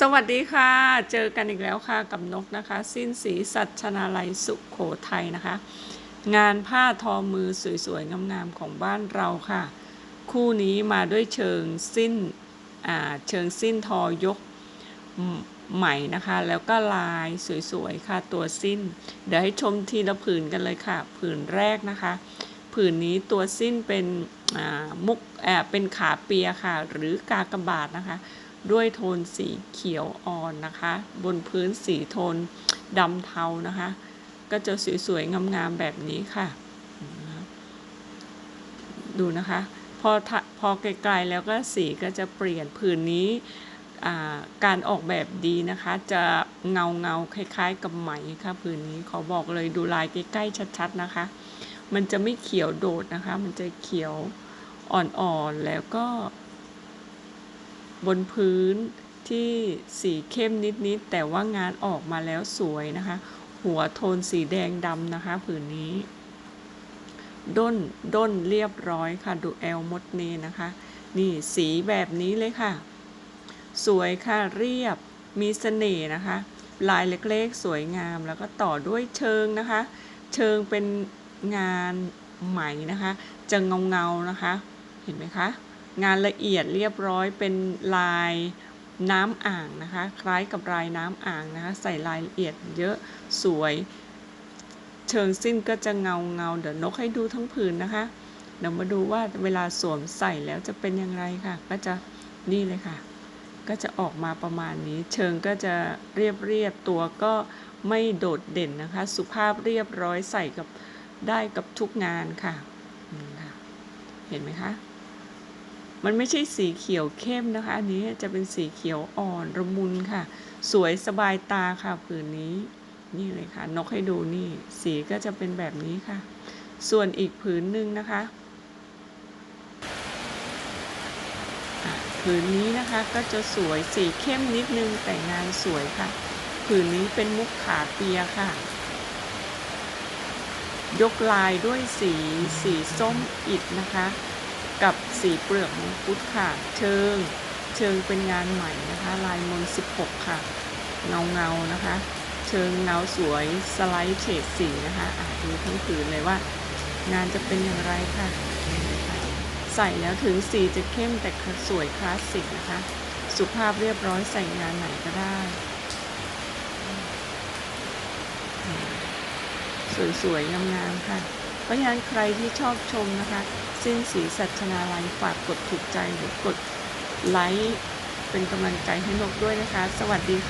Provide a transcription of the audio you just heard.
สวัสดีค่ะ เจอกันอีกแล้วค่ะกับนกนะคะ สิ้นสีสัชนาลัยสุขโขทัยนะคะ งานผ้าทอมือสวยๆ งามๆของบ้านเราค่ะ คู่นี้มาด้วยเชิงสิ้นเชิงสิ้นทอยกใหม่นะคะ แล้วก็ลายสวยๆ ค่ะตัวสิ้น เดี๋ยวให้ชมทีละผืนกันเลยค่ะ ผืนแรกนะคะ ผืนนี้ตัวสิ้นเป็นมุกเป็นขาเปียค่ะ หรือกากบาทนะคะ ด้วยโทนสีเขียวอ่อนนะคะ บนพื้นสีโทนดำเทานะคะ ก็จะสวยๆงามๆแบบนี้ค่ะ ดูนะคะ พอพอไกลๆแล้วก็สีก็จะเปลี่ยนผืนนี้การออกแบบดีนะคะ จะเงาเงาคล้าย ๆ กับไหมค่ะผืนนี้ขอบอกเลยดูลายใกล้ๆชัด ๆนะคะ มันจะไม่เขียวโดดนะคะ มันจะเขียวอ่อนๆแล้วก็ บนพื้นที่สีเข้มนิดๆแต่ว่างานออกมาแล้วสวยนะคะ หัวโทนสีแดงดำนะคะ ผืนนี้ ด้นด้นเรียบร้อยค่ะ ดูแอลมดเนนะคะ นี่สีแบบนี้เลยค่ะ สวยค่ะเรียบมีเสน่ห์นะคะ ลายเล็กๆ สวยงามแล้วก็ต่อด้วยเชิงนะคะ เชิงเป็นงานไหมนะคะ จะเงาเงาๆนะคะ เห็นไหมคะ งานละเอียดเรียบร้อยเป็นลายน้ำอ่างนะคะ คล้ายกับลายน้ำอ่างนะคะ ใส่รายละเอียดเยอะสวย เชิงสิ้นก็จะเงาเงาเดี๋ยวนกให้ดูทั้งผืนนะคะ เดี๋ยวมาดูว่าเวลาสวมใส่แล้วจะเป็นอย่างไรค่ะ ก็จะนี่เลยค่ะ ก็จะออกมาประมาณนี้ เชิงก็จะเรียบเรียบตัวก็ไม่โดดเด่นนะคะ สุภาพเรียบร้อยใส่กับได้กับทุกงานค่ะอืมค่ะเห็นไหมคะ มันไม่ใช่สีเขียวเข้มนะคะ อันนี้จะเป็นสีเขียวอ่อนระมุนค่ะ สวยสบายตาค่ะผืนนี้ นี่เลยค่ะ นกให้ดูนี่ สีก็จะเป็นแบบนี้ค่ะ ส่วนอีกผืนหนึ่งนะคะผืนนี้นะคะก็จะสวยสีเข้มนิดนึงแต่งานสวยค่ะ ผืนนี้เป็นมุกขาเปียค่ะ ยกลายด้วยสีสีส้มอิฐนะคะ กับสีเปลือกมังคุดค่ะ เชิง เชิงเป็นงานใหม่นะคะ ลายมนต์16 ค่ะ เงาเงานะคะ เชิงเงาสวยสไลด์เฉดสีนะคะอะดูทั้งผืนเลยว่า งานจะเป็นอย่างไรค่ะนี่เลยค่ะ ใส่แล้วถึงสีจะเข้มแต่สวยคลาสสิกนะคะ สุภาพเรียบร้อยใส่งานไหนก็ได้สวยๆงามๆค่ะ เพราะฉะนั้นใครที่ชอบชมนะคะสิ้นสีสัชนาลัยฝากกดถูกใจหรือกดไลค์เป็นกำลังใจให้นกด้วยนะคะ สวัสดีค่ะ